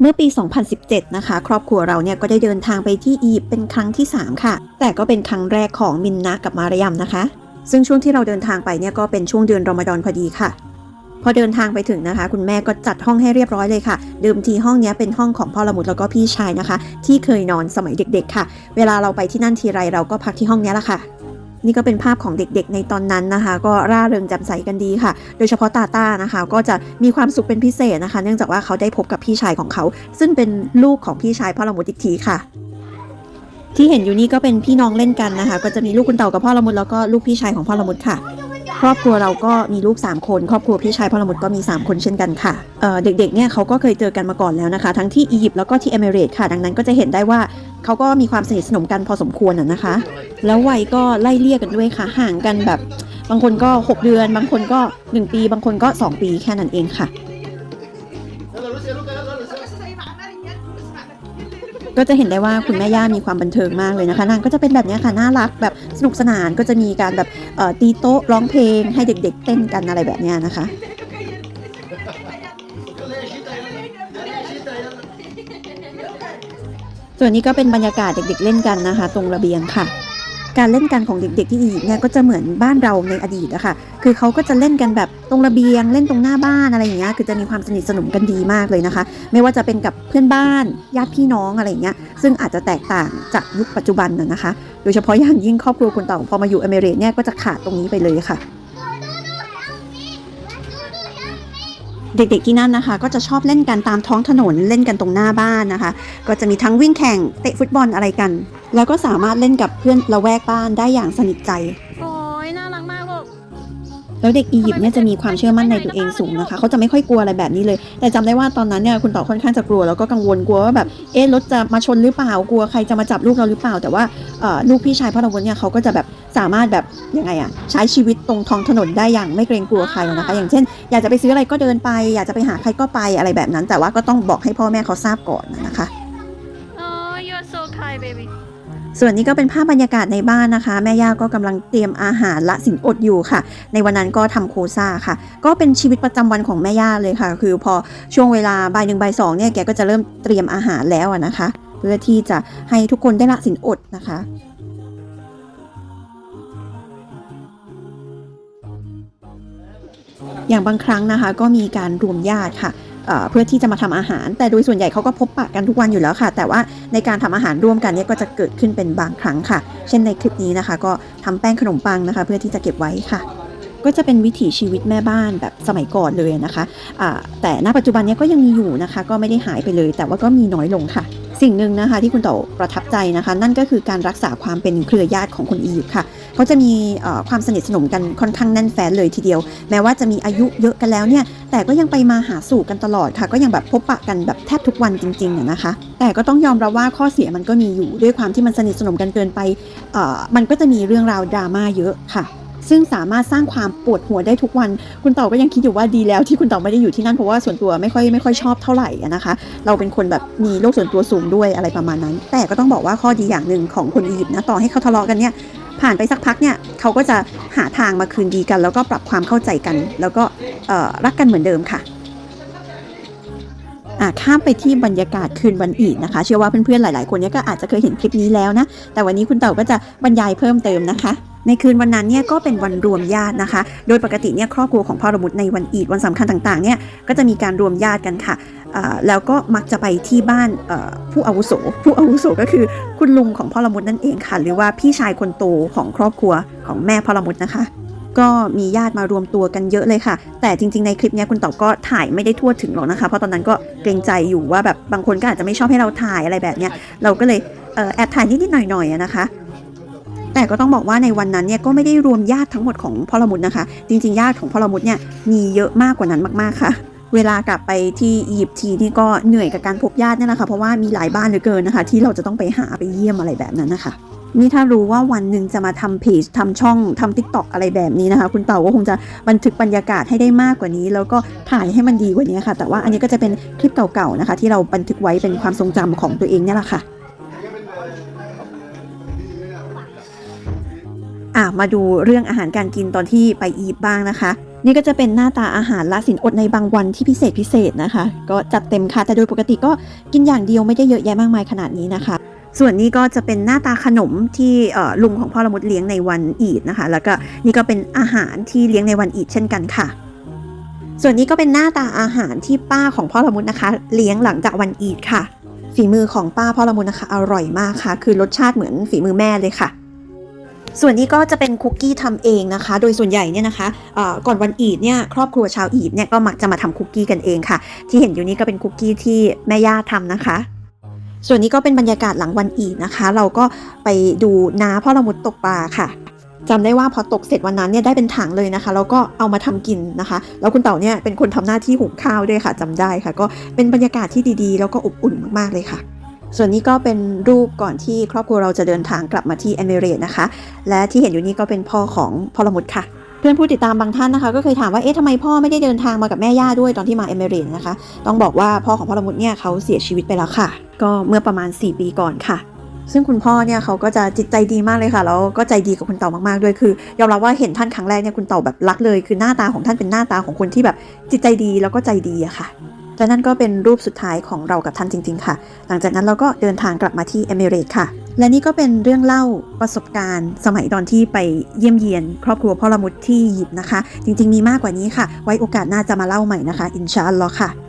เมื่อปี 2017 นะคะ ครอบครัวเราเนี่ยก็ได้เดินทางไปที่อียิปต์เป็นครั้งที่ 3 ค่ะ แต่ก็เป็นครั้งแรกของมินนะกับมารยมนะคะ ซึ่งช่วงที่เราเดินทางไปเนี่ยก็เป็นช่วงเดือนรอมฎอนพอดีค่ะ พอเดินทางไปถึงนะคะ คุณแม่ก็จัดห้องให้เรียบร้อยเลยค่ะ เดิมทีห้องนี้เป็นห้องของพ่อละมุดแล้วก็พี่ชายนะคะ ที่เคยนอนสมัยเด็ก ๆ ค่ะ เวลาเราไปที่นั่นทีไรเราก็พักที่ห้องนี้ละค่ะ นี่ก็เป็นภาพของเด็กๆ ในตอนนั้นนะคะ ก็ร่าเริงแจ่มใสกันดีค่ะ โดยเฉพาะตาต้านะคะ ก็จะมีความสุขเป็นพิเศษนะคะ เนื่องจากว่าเขาได้พบกับพี่ชายของเขา ซึ่งเป็นลูกของพี่ชายพ่อละมุดอีกทีค่ะ ที่เห็นอยู่นี่ก็เป็นพี่น้องเล่นกันนะคะ ก็จะมีลูกคุณเต่ากับพ่อละมุดแล้วก็ลูกพี่ชายของพ่อละมุดค่ะครอบครัวเราก็มีลูก 3 คน ครอบครัวพี่ชายพ่อละมุดก็มี 3 คนเช่นกันค่ะเเด็กๆเนี่ยเขาก็เคยเจอกันมาก่อนแล้วนะคะ ทั้งที่อียิปต์แล้วก็ที่เอมิเรตค่ะ ดังนั้นก็จะเห็นได้ว่าเขาก็มีความสนิทสนมกันพอสมควรนะคะ แล้ววัยก็ไล่เลี่ยกันด้วยค่ะ ห่างกันแบบ บางคนก็ 6 เดือน บางคนก็ 1 ปี บางคนก็ 2 ปีแค่นั้นเองค่ะ ก็จะเห็นได้ว่าคุณแม่ย่ามีความบันเทิงมากเลยนะคะ นางก็จะเป็นแบบนี้ค่ะ น่ารักแบบสนุกสนานก็จะมีการแบบตีโต๊ะร้องเพลง ให้เด็ก ๆ เต้นกันอะไรแบบนี้นะคะส่วนนี้ก็เป็นบรรยากาศเด็กๆเล่นกันนะคะ ตรงระเบียงค่ะ การเล่นกันของเด็ก ๆ ที่อียิปต์เนี่ยก็จะเหมือนบ้านเราในอดีตอะค่ะ คือเขาก็จะเล่นกันแบบตรงระเบียง เล่นตรงหน้าบ้านอะไรอย่างเงี้ย คือจะมีความสนิทสนมกันดีมากเลยนะคะ ไม่ว่าจะเป็นกับเพื่อนบ้าน ญาติพี่น้องอะไรอย่างเงี้ย ซึ่งอาจจะแตกต่างจากยุคปัจจุบันนะนะคะ โดยเฉพาะอย่างยิ่งครอบครัวคนเต่าพอมาอยู่อเมริกเนี่ยก็จะขาดตรงนี้ไปเลยค่ะ เด็กๆที่นั่นนะคะ ก็จะชอบเล่นกันตามท้องถนนเล่นกันตรงหน้าบ้านนะคะ ก็จะมีทั้งวิ่งแข่งเตะฟุตบอลอะไรกัน แล้วก็สามารถเล่นกับเพื่อนละแวกบ้านได้อย่างสนิทใจ แล้วเด็กอียิปต์เนี่ยจะมีความเชื่อมั่นในตัวเองสูงนะคะ เขาจะไม่ค่อยกลัวอะไรแบบนี้เลย แต่จำได้ว่าตอนนั้นเนี่ยคุณต่อค่อนข้างจะกลัวแล้วก็กังวลกลัวว่าแบบเอ๊ะรถจะมาชนหรือเปล่ากลัวใครจะมาจับลูกเราหรือเปล่า แต่ว่าลูกพี่ชายพ่อละวนเนี่ยเขาก็จะแบบสามารถแบบยังไงอะใช้ชีวิตตรงท้องถนนได้อย่างไม่เกรงกลัวใครนะคะ อย่างเช่น อยากจะไปซื้ออะไรก็เดินไป อยากจะไปหาใครก็ไปอะไรแบบนั้น แต่ว่าก็ต้องบอกให้พ่อแม่เขาทราบก่อนนะคะ ส่วนนี้ก็เป็นภาพบรรยากาศในบ้านนะคะ แม่ย่าก็กำลังเตรียมอาหารละสินอดอยู่ค่ะ ในวันนั้นก็ทำโคซ่าค่ะ ก็เป็นชีวิตประจำวันของแม่ย่าเลยค่ะ คือพอช่วงเวลาบ่ายหนึ่งบ่ายสองเนี่ยแกก็จะเริ่มเตรียมอาหารแล้วนะคะ เพื่อที่จะให้ทุกคนได้ละสินอดนะคะอย่างบางครั้งนะคะก็มีการรวมญาติค่ะ เพื่อที่จะมาทำอาหาร แต่โดยส่วนใหญ่เขาก็พบปะกันทุกวันอยู่แล้วค่ะ แต่ว่าในการทำอาหารร่วมกันเนี่ยก็จะเกิดขึ้นเป็นบางครั้งค่ะ เช่นในคลิปนี้นะคะ ก็ทำแป้งขนมปังนะคะ เพื่อที่จะเก็บไว้ค่ะก็จะเป็นวิถีชีวิตแม่บ้านแบบสมัยก่อนเลยนะคะะแต่ณปัจจุบันนี้ก็ยังมีอยู่นะคะ ก็ไม่ได้หายไปเลย แต่ว่าก็มีน้อยลงค่ะ สิ่งหนึ่งนะคะที่คุณเต่อประทับใจนะคะ นั่นก็คือการรักษาความเป็นเครือญาติของคนอียิปต์ค่ะเขาจะมีความสนิทสนมกันค่อนข้างแน่นแฟ้นเลยทีเดียว แม้ว่าจะมีอายุเยอะกันแล้วเนี่ยแต่ก็ยังไปมาหาสู่กันตลอดค่ะ ก็ยังแบบพบปะกันแบบแทบทุกวันจริงๆอะนะคะ แต่ก็ต้องยอมรับว่าข้อเสียมันก็มีอยู่ด้วยความที่มันสนิทสนมกันเกินไปมันก็จะมีเรื่องราวดราม่าเยอะค่ะ ซึ่งสามารถสร้างความปวดหัวได้ทุกวัน คุณเต่าก็ยังคิดอยู่ว่าดีแล้วที่คุณเต่าไม่ได้อยู่ที่นั่นเพราะว่าส่วนตัวไม่ค่อยไม่ค่อยชอบเท่าไหร่นะคะ เราเป็นคนแบบมีโลกส่วนตัวสูงด้วยอะไรประมาณนั้น แต่ก็ต้องบอกว่าข้อดีอย่างหนึ่งของคนอียิปต์นะต่อให้เขาทะเลาะกันเนี่ยผ่านไปสักพักเนี่ยเขาก็จะหาทางมาคืนดีกัน แล้วก็ปรับความเข้าใจกัน แล้วก็รักกันเหมือนเดิมค่ะอะข้ามไปที่บรรยากาศคืนวันอีดนะคะ เชื่อว่าเพื่อนๆหลายๆ คนเนี่ยก็อาจจะเคยเห็นคลิปนี้แล้วนะ แต่วันนี้คุณเต่าก็จะบรรยายเพิ่มเติมนะคะ ในคืนวันนั้นเนี่ยก็เป็นวันรวมญาตินะคะ โดยปกติเนี่ยครอบครัวของพ่อระมุดในวันอีดวันสำคัญต่างๆเนี่ยก็จะมีการรวมญาติกันค่ะแล้วก็มักจะไปที่บ้านผู้อาวุโส ผู้อาวุโสก็คือคุณลุงของพ่อละมุดนั่นเองค่ะ หรือว่าพี่ชายคนโตของครอบครัวของแม่พ่อละมุดนะคะ ก็มีญาติมารวมตัวกันเยอะเลยค่ะ แต่จริง ๆในคลิปเนี้ยคุณเต๋าก็ถ่ายไม่ได้ทั่วถึงหรอกนะคะ เพราะตอนนั้นก็เกรงใจอยู่ว่าแบบบางคนก็อาจจะไม่ชอบให้เราถ่ายอะไรแบบเนี้ยเราก็เลยเออแอบถ่ายนิดๆหน่อยๆนะคะ แต่ก็ต้องบอกว่าในวันนั้นเนี่ยก็ไม่ได้รวมญาติทั้งหมดของพอลมุดนะคะ จริงๆ ญาติของพอลมุดเนี่ยมีเยอะมากกว่านั้นมากๆค่ะ เวลากลับไปที่อียิปต์ทีนี่ก็เหนื่อยกับการพบญาตินี่แหละค่ะเพราะว่ามีหลายบ้านเหลือเกินนะคะ ที่เราจะต้องไปหาไปเยี่ยมอะไรแบบนั้นนะคะนี่ถ้ารู้ว่าวันหนึ่งจะมาทำเพจทำช่องทำทิกตอกอะไรแบบนี้นะคะ คุณเต่าก็คงจะบันทึกบรรยากาศให้ได้มากกว่านี้ แล้วก็ถ่ายให้มันดีกว่านี้ค่ะ แต่ว่าอันนี้ก็จะเป็นคลิปเก่าๆนะคะ ที่เราบันทึกไว้เป็นความทรงจำของตัวเองนี่แหละค่ะ อะมาดูเรื่องอาหารการกินตอนที่ไปอียิปต์บ้างนะคะ นี่ก็จะเป็นหน้าตาอาหารละสินอดในบางวันที่พิเศษพิเศษนะคะ ก็จัดเต็มค่ะแต่โดยปกติก็กินอย่างเดียวไม่ได้เยอะแยะมากมายขนาดนี้นะคะ ส่วนนี้ก็จะเป็นหน้าตาขนมที่ลุงของพ่อละมุดเลี้ยงในวันอีดนะคะ แล้วก็นี่ก็เป็นอาหารที่เลี้ยงในวันอีดเช่นกันค่ะส่วนนี้ก็เป็นหน้าตาอาหารที่ป้าของพ่อละมุดนะคะ เลี้ยงหลังจากวันอีดค่ะ ฝีมือของป้าพ่อละมุดนะคะ อร่อยมากค่ะ คือรสชาติเหมือนฝีมือแม่เลยค่ะ ส่วนนี้ก็จะเป็นคุกกี้ทำเองนะคะ โดยส่วนใหญ่เนี่ยนะคะก่อนวันอีดเนี่ยครอบครัวชาวอีดเนี่ยก็มักจะมาทำคุกกี้กันเองค่ะ ที่เห็นอยู่นี้ก็เป็นคุกกี้ที่แม่ย่าทำนะคะส่วนนี้ก็เป็นบรรยากาศหลังวันอีดนะคะ เราก็ไปดูน้าพ่อละมุดตกปลาค่ะจำได้ว่าพอตกเสร็จวันนั้นเนี่ยได้เป็นถังเลยนะคะแล้วก็เอามาทำกินนะคะ แล้วคุณเต่าเนี่ยเป็นคนทำหน้าที่หุงข้าวด้วยค่ะจำได้ค่ะ ก็เป็นบรรยากาศที่ดีๆ แล้วก็อบอุ่นมากๆเลยค่ะ ส่วนนี้ก็เป็นรูปก่อนที่ครอบครัวเราจะเดินทางกลับมาที่เอมิเรตนะคะ และที่เห็นอยู่นี้ก็เป็นพ่อของพอลมุดค่ะ เพื่อนผู้ติดตามบางท่านนะคะ ก็เคยถามว่าเอ๊ะทำไมพ่อไม่ได้เดินทางมากับแม่ย่าด้วยตอนที่มาเอมิเรตนะคะ ต้องบอกว่าพ่อของพอลมุดเนี่ยเขาเสียชีวิตไปแล้วค่ะ ก็เมื่อประมาณ 4 ปีก่อนค่ะซึ่งคุณพ่อเนี่ยเขาก็จะจิตใจดีมากเลยค่ะแล้วก็ใจดีกับคุณเต่ามากๆด้วยคือยอมรับว่าเห็นท่านครั้งแรกเนี่ยคุณเต่าแบบรักเลย คือหน้าตาของท่านเป็นหน้าตาของคนที่แบบจิตใจดีแล้วก็ใจดีอะค่ะ และนั่นก็เป็นรูปสุดท้ายของเรากับท่านจริง ๆ ค่ะ หลังจากนั้นเราก็เดินทางกลับมาที่เอมิเรตค่ะ และนี่ก็เป็นเรื่องเล่าประสบการณ์ สมัยตอนที่ไปเยี่ยมเยียน ครอบครัวพ่อละมุดที่หยิบนะคะ จริง ๆ มีมากกว่านี้ค่ะ ไว้โอกาสหน้าจะมาเล่าใหม่นะคะ อินชาอัลลอฮ์ค่ะ